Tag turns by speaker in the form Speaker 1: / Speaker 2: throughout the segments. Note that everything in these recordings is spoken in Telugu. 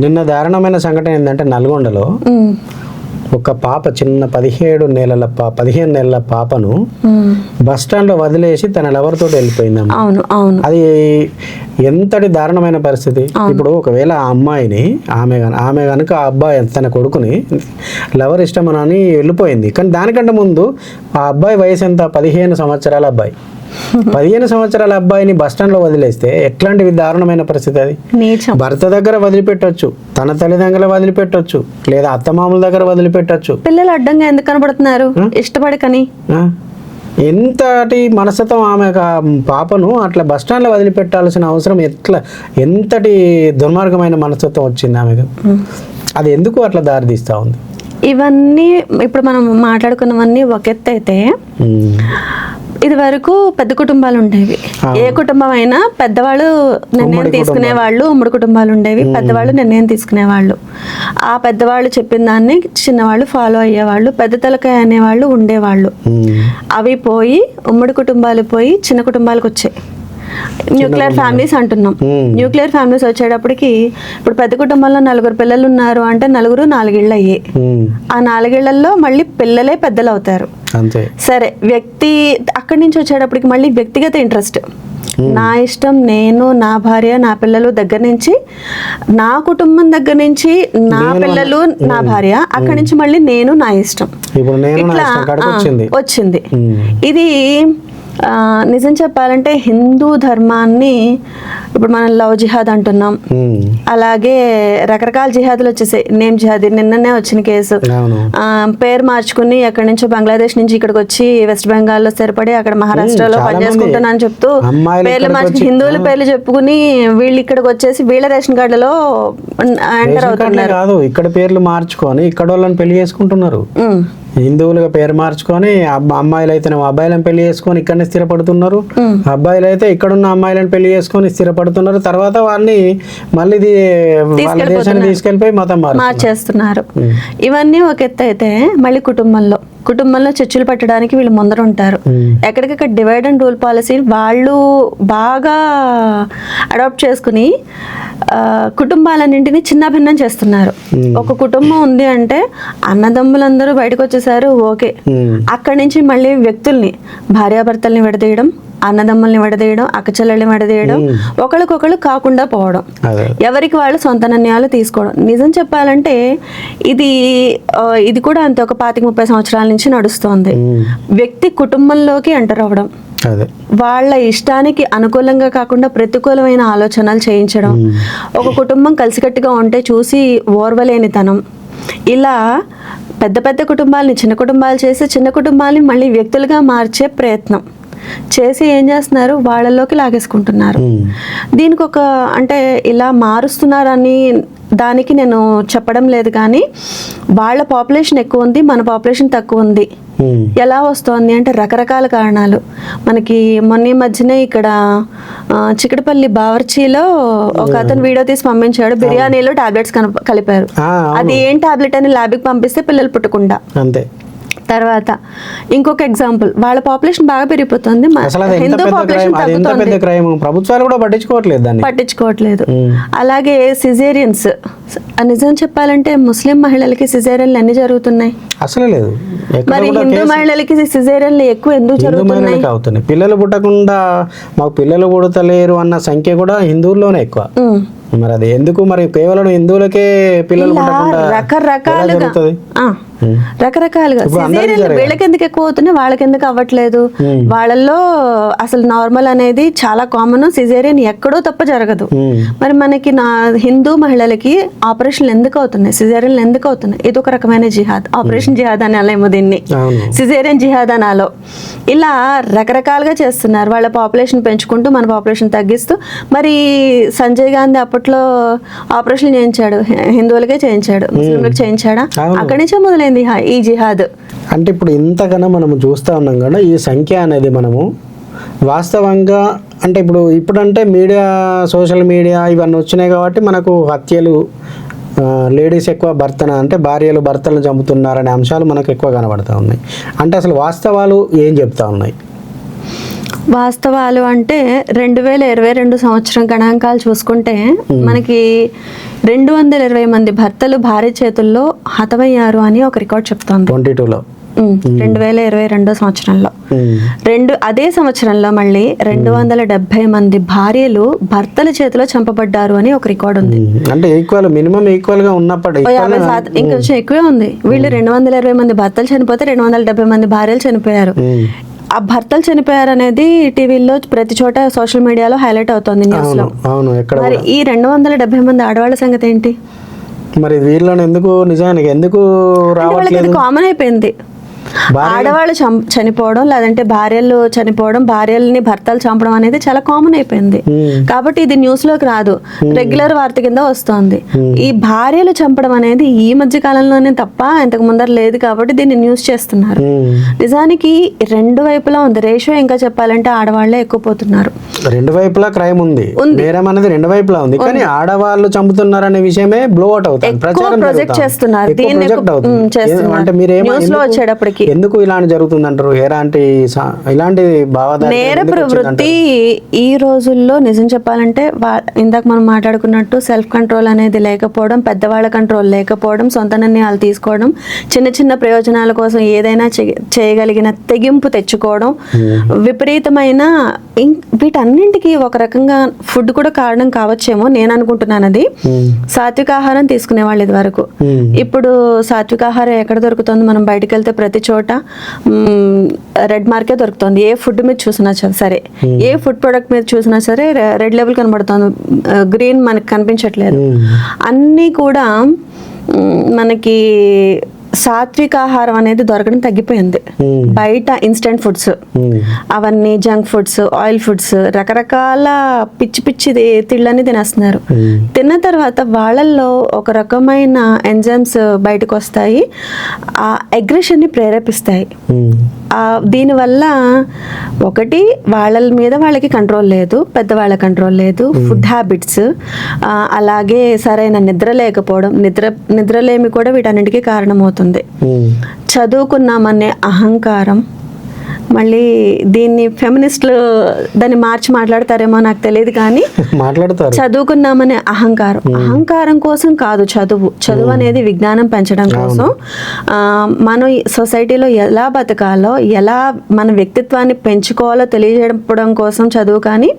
Speaker 1: నిన్న దారుణమైన సంఘటన ఏంటంటే నల్గొండలో ఒక పాప చిన్న పదిహేడు నెలల పా పదిహేను నెలల పాపను. బస్ స్టాండ్లో వదిలేసి తన లవర్తో వెళ్ళిపోయిందమ్మ.
Speaker 2: అవును అవును.
Speaker 1: అది ఎంతటి దారుణమైన పరిస్థితి. ఇప్పుడు ఒకవేళ ఆ అమ్మాయిని ఆమె ఆమె కనుక ఆ అబ్బాయి తన కొడుకుని లవర్ ఇష్టమని వెళ్ళిపోయింది. కానీ దానికంటే ముందు ఆ అబ్బాయి వయసు ఎంత? పదిహేను సంవత్సరాల అబ్బాయి. పదిహేను సంవత్సరాల అబ్బాయిని బస్ స్టాండ్లో వదిలేస్తే ఎట్లాంటి దారుణమైన పరిస్థితి అది? భర్త దగ్గర వదిలిపెట్టొచ్చు తన తల్లిదండ్రుల వదిలిపెట్టొచ్చు లేదా అత్తమామల దగ్గర వదిలిపెట్టొచ్చు.
Speaker 2: పిల్లలు అడ్డంగా ఎందుకు కనబడుతున్నారు? ఇష్టపడకని?
Speaker 1: ఎంతటి మనస్తత్వం ఆమె పాపను అట్లా బస్ స్టాండ్లో వదిలిపెట్టాల్సిన అవసరం ఎట్లా ఎంతటి దుర్మార్గమైన మనస్తత్వం వచ్చింది ఆమెకు? అది ఎందుకు అట్లా దారితీస్తా ఉంది?
Speaker 2: ఇవన్నీ ఇప్పుడు మనం మాట్లాడుకున్నవన్నీ ఒక ఎత్తు అయితే. ఇది వరకు పెద్ద కుటుంబాలు ఉండేవి. ఏ కుటుంబం అయినా పెద్దవాళ్ళు నిర్ణయం తీసుకునే వాళ్ళు ఉమ్మడి కుటుంబాలు ఉండేవి. పెద్దవాళ్ళు నిర్ణయం తీసుకునేవాళ్ళు. ఆ పెద్దవాళ్ళు చెప్పిన దాన్ని చిన్నవాళ్ళు ఫాలో అయ్యేవాళ్ళు పెద్ద తలకాయ అనేవాళ్ళు ఉండేవాళ్ళు. అవి పోయి ఉమ్మడి కుటుంబాలు పోయి చిన్న కుటుంబాలకు వచ్చాయి. న్యూక్లియర్ ఫ్యామిలీస్ అంటున్నాం.
Speaker 1: Hmm.
Speaker 2: న్యూక్లియర్ ఫ్యామిలీస్ వచ్చేటప్పటికి ఇప్పుడు పెద్ద కుటుంబంలో నలుగురు పిల్లలు ఉన్నారు అంటే నలుగురు నాలుగేళ్ళు అయ్యాయి
Speaker 1: ఉమ్.
Speaker 2: ఆ నాలుగేళ్ళలో మళ్ళీ పిల్లలే పెద్దలు అవుతారు సరే వ్యక్తి అక్కడి నుంచి వచ్చేటప్పటికి మళ్ళీ వ్యక్తిగత ఇంట్రెస్ట్ నా ఇష్టం నేను నా భార్య నా పిల్లలు దగ్గర నుంచి నా కుటుంబం దగ్గర నుంచి నా పిల్లలు నా భార్య అక్కడి నుంచి మళ్ళీ నేను నా ఇష్టం. ఇట్లా
Speaker 1: వచ్చింది.
Speaker 2: ఇది నిజం చెప్పాలంటే హిందూ ధర్మాన్ని ఇప్పుడు మనం లవ్ జిహాద్ అంటున్నాం. అలాగే రకరకాల జిహాదులు వచ్చేసాయి. నేమ్ జిహాద్ నిన్ననే వచ్చిన కేసు. పేరు మార్చుకుని ఎక్కడి నుంచో బంగ్లాదేశ్ నుంచి ఇక్కడికి వచ్చి వెస్ట్ బెంగాల్లో స్థిరపడి అక్కడ మహారాష్ట్రలో పనిచేసుకుంటున్నాను చెప్తూ పేర్లు మార్చుకుని
Speaker 1: వచ్చి-
Speaker 2: హిందువుల పేర్లు చెప్పుకుని వీళ్ళు ఇక్కడికి వచ్చేసి వీళ్ళ రేషన్ కార్డులలో ఎంటర్
Speaker 1: కార్డులే
Speaker 2: అవుతున్నారు.
Speaker 1: ఇక్కడ పేర్లు మార్చుకొని ఇక్కడ వాళ్ళని పెళ్ళి చేసుకుంటున్నారు. హిందువులుగా పేరు మార్చుకొని అమ్మాయిలు అయితే అబ్బాయిలను పెళ్ళి చేసుకొని ఇక్కడనే స్థిరపడుతున్నారు. అబ్బాయిలు అయితే ఇక్కడున్న అమ్మాయిలను పెళ్ళి చేసుకొని స్థిరపడుతున్నారు. తర్వాత వాళ్ళని మళ్ళీ వాళ్ళ దేశాన్ని తీసుకెళ్ళిపోయి మతం మారు
Speaker 2: మార్చేస్తున్నారు. ఇవన్నీ ఒక ఎత్తు అయితే మళ్ళీ కుటుంబంలో. కుటుంబంలో చర్చలు పెట్టడానికి వీళ్ళు ముందర ఉంటారు ఎక్కడికక్కడ డివైడ్ అండ్ రూల్ పాలసీ వాళ్ళు బాగా అడాప్ట్ చేసుకుని కుటుంబాలన్నింటినీ చిన్న భిన్నం చేస్తున్నారు ఒక కుటుంబం ఉంది అంటే అన్నదమ్ములందరూ బయటకు వచ్చేసారు ఓకే. అక్కడి నుంచి మళ్ళీ వ్యక్తుల్ని భార్యాభర్తల్ని విడదీయడం అన్నదమ్ముల్ని విడదీయడం అక్కచెల్లెల్ని విడదీయడం ఒకరికొకరు కాకుండా పోవడం. ఎవరికి వాళ్ళు సొంత నిర్ణయాలు తీసుకోవడం. నిజం చెప్పాలంటే ఇది ఇది కూడా అంతే ఒక పాతిక ముప్పై సంవత్సరాల నుంచి నడుస్తోంది. వ్యక్తి కుటుంబంలోకి ఎంటర్ అవ్వడం. వాళ్ళ ఇష్టానికి అనుకూలంగా కాకుండా ప్రతికూలమైన ఆలోచనలు చేయించడం. ఒక కుటుంబం కలిసికట్టుగా ఉంటే చూసి ఓర్వలేనితనం. ఇలా పెద్ద పెద్ద కుటుంబాలని చిన్న కుటుంబాలు చేసి చిన్న కుటుంబాలని మళ్ళీ వ్యక్తులుగా మార్చే ప్రయత్నం. చేసి ఏం చేస్తున్నారు? వాళ్ళలోకి లాగేసుకుంటున్నారు. దీనికి ఒక అంటే ఇలా మారుస్తున్నారని దానికి నేను చెప్పడం లేదు కానీ వాళ్ళ పాపులేషన్ ఎక్కువ ఉంది మన పాపులేషన్ తక్కువ ఉంది. ఎలా వస్తోంది అంటే రకరకాల కారణాలు. మనకి మొన్న మధ్యనే ఇక్కడ ఆ, చిక్కడపల్లి బావర్చీలో ఒక అతను వీడియో తీసి పంపించాడు. బిర్యానీలో టాబ్లెట్స్ కలిపారు. అది ఏం టాబ్లెట్ అని ల్యాబ్కి పంపిస్తే పిల్లలు పుట్టకుండా.
Speaker 1: అంతే.
Speaker 2: తర్వాత ఇంకొక ఎగ్జాంపుల్ వాళ్ళ పాపులేషన్ బాగా పెరిగిపోతుంది. హిందూ పాపులేషన్ తగ్గుతోంది.
Speaker 1: ప్రభుత్వాలు కూడా పట్టించుకోవట్లేదు
Speaker 2: పట్టించుకోవట్లేదు. అలాగే సిజేరియన్స్ నిజం చెప్పాలంటే ముస్లిం మహిళలకి సిజేరియన్లు ఎన్ని జరుగుతున్నాయి?
Speaker 1: అసలే లేదు.
Speaker 2: మరి హిందూ మహిళలకి సిజేరియన్లు ఎక్కువ ఎందుకు జరుగుతున్నాయి?
Speaker 1: అవుతున్నాయి. పిల్లలు పుట్టకుండా మాకు పిల్లలు పుడతలేరు అన్న సంఖ్య కూడా హిందువుల్లోనే ఎక్కువ. మరి అది ఎందుకు? మరి కేవలం హిందువులకే పిల్లలు
Speaker 2: రకరకాలుగా. రకరకాలుగా
Speaker 1: జరగాలి.
Speaker 2: వీళ్ళకి ఎందుకు ఎక్కువ అవుతున్నాయి? వాళ్ళకి ఎందుకు అవ్వట్లేదు. వాళ్ళల్లో అసలు నార్మల్ అనేది చాలా కామన్ సిజేరియన్ ఎక్కడో తప్ప జరగదు. మరి మనకి నా హిందూ మహిళలకి ఆపరేషన్లు ఎందుకు అవుతున్నాయి? సిజేరియన్లు ఎందుకు అవుతున్నాయి? ఇది ఒక రకమైన జిహాద్. ఆపరేషన్ జిహాద్ అని అలేమో దీన్ని సిజేరియన్ జిహాద్ అనాలో. ఇలా రకరకాలుగా చేస్తున్నారు. వాళ్ళ పాపులేషన్ పెంచుకుంటూ మన పాపులేషన్ తగ్గిస్తూ. మరి సంజయ్ గాంధీ అప్పట్లో ఆపరేషన్ చేయించాడు. హిందువులకే చేయించాడు. ముస్లింలకు చేయించాడా. అక్కడి నుంచే మొదలైంది. హా- ఈ జిహాద్.
Speaker 1: అంటే ఇప్పుడు ఇంతకన్నా మనము చూస్తూ ఉన్నాం కదా ఈ సంఖ్య అనేది మనము వాస్తవంగా అంటే ఇప్పుడు ఇప్పుడంటే మీడియా సోషల్ మీడియా ఇవన్నీ వచ్చినాయి కాబట్టి మనకు హత్యలు లేడీస్ ఎక్కువ భర్తన అంటే భార్యలు భర్తలను చంపుతున్నారనే అంశాలు మనకు ఎక్కువ కనబడుతూ ఉన్నాయి. అంటే అసలు వాస్తవాలు ఏం చెప్తా ఉన్నాయి?
Speaker 2: వాస్తవాలు అంటే రెండు వేల ఇరవై రెండు సంవత్సరం గణాంకాలు చూసుకుంటే మనకి రెండు వందల ఇరవై మంది భర్తలు భార్య చేతుల్లో హతమయ్యారు అని ఒక రికార్డ్ చెప్తోంది.
Speaker 1: ట్వంటీ టూలో.
Speaker 2: రెండు వేల ఇరవై రెండో సంవత్సరంలో. రెండు అదే సంవత్సరంలో మళ్ళీ రెండు వందల డెబ్బై మంది భార్యలు భర్తల చేతిలో చంపబడ్డారు అని ఒక రికార్డ్ ఉంది.
Speaker 1: అంటే ఈక్వల్ మినిమం ఈక్వల్గా ఉన్నప్పుడు
Speaker 2: ఓ యాభై శాతం ఇంకొంచెం ఎక్కువే ఉంది. వీళ్ళు రెండు వందల ఇరవై మంది భర్తలు చనిపోతే రెండు వందల డెబ్బై మంది భార్యలు చనిపోయారు. ఆ భర్తలు చనిపోయారు అనేది టీవీలో ప్రతి చోట సోషల్ మీడియాలో హైలైట్ అవుతోంది న్యూస్లో.
Speaker 1: అవును ఎక్కడ
Speaker 2: మరి ఈ రెండు వందల డెబ్బై మంది ఆడవాళ్ళ సంగతి ఏంటి?
Speaker 1: మరి వీళ్ళని ఎందుకు నిజానికి ఎందుకు రావట్లేదు?
Speaker 2: కామన్ అయిపోయింది. ఆడవాళ్ళు చనిపోవడం లేదంటే భార్యలు చనిపోవడం భార్యల్ని భర్తలు చంపడం అనేది చాలా కామన్ అయిపోయింది. కాబట్టి ఇది న్యూస్లోకి రాదు రెగ్యులర్ వార్త కింద వస్తోంది. ఈ భార్యలు చంపడం అనేది ఈ మధ్య కాలంలోనే తప్ప ఇంతకు ముందర లేదు కాబట్టి దీన్ని న్యూస్ చేస్తున్నారు. నిజానికి రెండు వైపులా ఉంది. రేషియో ఇంకా చెప్పాలంటే ఆడవాళ్ళే ఎక్కువ పోతున్నారు.
Speaker 1: రెండు వైపులా క్రైమ్ ఉంది. నేరం అనేది రెండు వైపులా ఉంది. కానీ ఆడవాళ్ళు చంపుతున్నారనే విషయమే బ్లో అవుట్ అవుతుంది ప్రచారం జరుగుతా ఉంది.
Speaker 2: చేస్తున్నారు. దీన్ని.
Speaker 1: అంటే మీరేమో
Speaker 2: News లో
Speaker 1: ఎందుకు-
Speaker 2: వచ్చేటప్పటికి.
Speaker 1: ఎందుకు ఇలాంటి జరుగుతుంది అంటారు ఎలాంటి ఇలాంటి
Speaker 2: నేర ప్రవృత్తి ఈ రోజుల్లో నిజం చెప్పాలంటే ఇందాక మనం మాట్లాడుకున్నట్టు సెల్ఫ్ కంట్రోల్ అనేది లేకపోవడం పెద్దవాళ్ళ కంట్రోల్ లేకపోవడం సొంత నిర్ణయాలు తీసుకోవడం చిన్న చిన్న ప్రయోజనాల కోసం ఏదైనా చేయగలిగిన తెగింపు తెచ్చుకోవడం విపరీతమైన వీటన్నింటికి ఒక రకంగా ఫుడ్ కూడా కారణం కావచ్చేమో నేను అనుకుంటున్నాను అది. సాత్విక ఆహారం తీసుకునే వాళ్ళు ఇది వరకు. ఇప్పుడు సాత్విక ఆహారం ఎక్కడ దొరుకుతుంది? మనం బయటకు వెళ్తే ప్రతి చోట రెడ్ మార్కే దొరుకుతుంది. ఏ ఫుడ్ మీద చూసినా సరే. ఏ ఫుడ్ ప్రొడక్ట్ మీద చూసినా సరే రెడ్ లెవెల్ కనబడుతుంది. గ్రీన్ మనకి కనిపించట్లేదు. అన్నీ కూడా మనకి సాత్విక ఆహారం అనేది దొరకడం తగ్గిపోయింది. బయట ఇన్స్టెంట్ ఫుడ్స్ అవన్నీ జంక్ ఫుడ్స్ ఆయిల్ ఫుడ్స్ రకరకాల పిచ్చి పిచ్చి తిళ్ళని తినేస్తున్నారు. తిన్న తర్వాత వాళ్ళల్లో ఒక రకమైన ఎంజైమ్స్ బయటకు వస్తాయి ఆ అగ్రెషన్ని ప్రేరేపిస్తాయి. దీనివల్ల ఒకటి వాళ్ళ మీద వాళ్ళకి కంట్రోల్ లేదు పెద్దవాళ్ళ కంట్రోల్ లేదు ఫుడ్ హ్యాబిట్స్ అలాగే సరైన నిద్ర లేకపోవడం నిద్ర నిద్రలేమి కూడా వీటన్నిటికీ కారణమవుతుంది. చదువుకున్నామనే అహంకారం మళ్ళీ దీన్ని ఫెమినిస్టులు దాన్ని మార్చి మాట్లాడతారేమో నాకు తెలియదు కానీ
Speaker 1: మాట్లాడతారు.
Speaker 2: చదువుకున్నామనే అహంకారం. అహంకారం కోసం కాదు చదువు. చదువు అనేది విజ్ఞానం పెంచడం కోసం మనం సొసైటీలో ఎలా బతకాలో ఎలా మన వ్యక్తిత్వాన్ని పెంచుకోవాలో తెలియజేయడం కోసం చదువు కానీ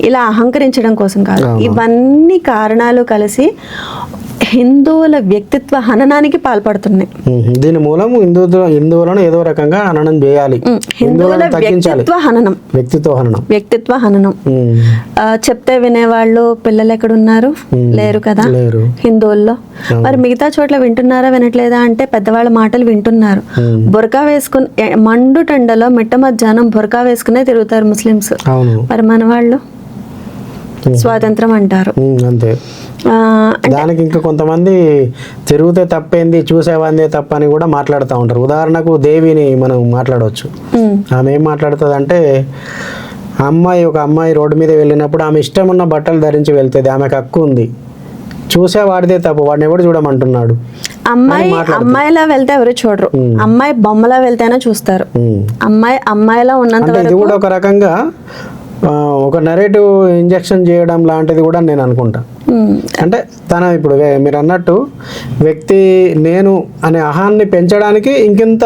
Speaker 2: ఇలా అహంకరించడం కోసం కాదు. ఇవన్నీ కారణాలు కలిసి హిందువుల వ్యక్తిత్వ హననానికి పాల్పడుతున్నాయి.
Speaker 1: దీని మూలం హిందూ హిందువులను ఏదో రకంగా హననం చేయాలి.
Speaker 2: హిందువుల వ్యక్తిత్వ హననం.
Speaker 1: వ్యక్తిత్వ హననం.
Speaker 2: వ్యక్తిత్వ హననం. చెప్తే వినేవాళ్ళు పిల్లలు ఎక్కడున్నారు? లేరు కదా? హిందువుల్లో. మరి మిగతా చోట్ల వింటున్నారా వినట్లేదా అంటే పెద్దవాళ్ళ మాటలు వింటున్నారు. బురకా వేసుకుని మండు టెండలో మిట్ట మధ్యాహ్నం బురకా వేసుకునే తిరుగుతారు ముస్లిమ్స్. మరి మన వాళ్ళు స్వాతంత్రం. అంటారు.
Speaker 1: అంతే. దానికి ఇంకా కొంతమంది తిరిగితే తప్పేంది చూసేవాందే తప్ప అని కూడా మాట్లాడుతూ ఉంటారు. ఉదాహరణకు దేవిని మనం మాట్లాడవచ్చు. ఆమె ఏం మాట్లాడుతుంది అంటే అమ్మాయి ఒక అమ్మాయి రోడ్డు మీద వెళ్ళినప్పుడు ఆమె ఇష్టం ఉన్న బట్టలు ధరించి వెళ్తుంది ఆమెకు హక్కు ఉంది. చూసే వాడిదే తప్పు వాడిని ఎవడు చూడమంటున్నాడు?
Speaker 2: అమ్మాయి అమ్మాయిలా వెళ్తే ఎవరు చూడరు. అమ్మాయి బొమ్మలా వెళ్తేనే చూస్తారు. అమ్మాయి అమ్మాయిలా ఉన్నంత
Speaker 1: ఇది కూడా ఒక రకంగా ఒక నెరేటివ్ ఇంజెక్షన్ చేయడం లాంటిది కూడా నేను అనుకుంటా. అంటే తన ఇప్పుడు మీరు అన్నట్టు వ్యక్తి నేను అనే అహాన్ని పెంచడానికి ఇంకింత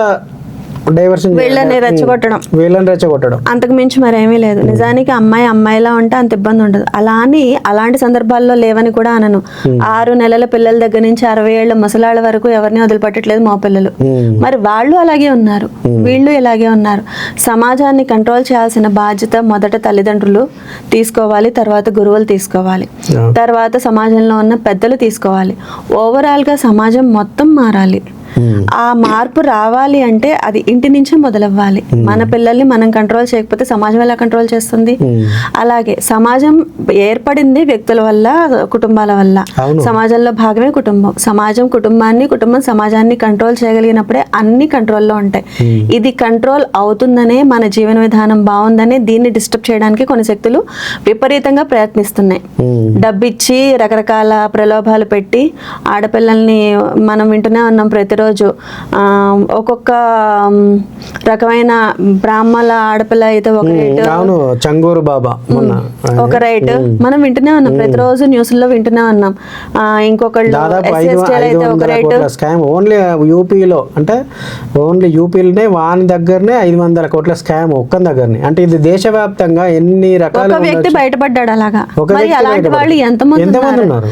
Speaker 1: డైవర్షన్
Speaker 2: వీళ్ళని రెచ్చగొట్టడం.
Speaker 1: వీళ్ళని రెచ్చగొట్టడం.
Speaker 2: అంతకు మించి మరేమీ లేదు. నిజానికి అమ్మాయి అమ్మాయిలా ఉంటే అంత ఇబ్బంది ఉండదు. అలా అని అలాంటి సందర్భాల్లో లేవని కూడా అనను. ఆరు నెలల పిల్లల దగ్గర నుంచి అరవై ఏళ్ళ ముసలాళ్ళ వరకు ఎవరిని వదిలిపెట్టట్లేదు మా పిల్లలు. మరి వాళ్ళు అలాగే ఉన్నారు. వీళ్ళు ఇలాగే ఉన్నారు. సమాజాన్ని కంట్రోల్ చేయాల్సిన బాధ్యత మొదట తల్లిదండ్రులు తీసుకోవాలి తర్వాత గురువులు తీసుకోవాలి. తర్వాత సమాజంలో ఉన్న పెద్దలు తీసుకోవాలి. ఓవరాల్గా సమాజం మొత్తం మారాలి. ఆ మార్పు రావాలి అంటే అది ఇంటి నుంచే మొదలవ్వాలి. మన పిల్లల్ని మనం కంట్రోల్ చేయకపోతే సమాజం ఎలా కంట్రోల్ చేస్తుంది. అలాగే సమాజం ఏర్పడింది వ్యక్తుల వల్ల కుటుంబాల వల్ల. సమాజంలో భాగమే కుటుంబం. సమాజం కుటుంబాన్ని కుటుంబం సమాజాన్ని కంట్రోల్ చేయగలిగినప్పుడే అన్ని కంట్రోల్లో ఉంటాయి. ఇది కంట్రోల్ అవుతుందనే మన జీవన విధానం బాగుందనే దీన్ని డిస్టర్బ్ చేయడానికి కొన్ని శక్తులు విపరీతంగా ప్రయత్నిస్తున్నాయి. డబ్బిచ్చి రకరకాల ప్రలోభాలు పెట్టి ఆడపిల్లల్ని మనం వింటూనే ఉన్నాం ప్రతిరోజు ఆ, ఒక్కొక్క రకమైన బ్రాహ్మణ ఆడపిల్ల అయితే ఒక రేటు.
Speaker 1: చంగూరు బాబా
Speaker 2: ఒక రేటు. మనం వింటూనే ఉన్నాం ప్రతిరోజు న్యూస్లో వింటూనే ఉన్నాం. ఇంకొకళ్ళు అయితే ఒక రేటు.
Speaker 1: స్కామ్. ఓన్లీ యూపీలో అంటే ఓన్లీ యూపీలోనే వాని దగ్గరనే ఐదు వందల కోట్ల స్కామ్ ఒక్క దగ్గరనే. అంటే ఇది దేశవ్యాప్తంగా ఎన్ని రకాల
Speaker 2: వ్యక్తి బయటపడ్డాడు అలాగా. అలాంటి. వాళ్ళు ఎంతమంది
Speaker 1: ఉన్నారు?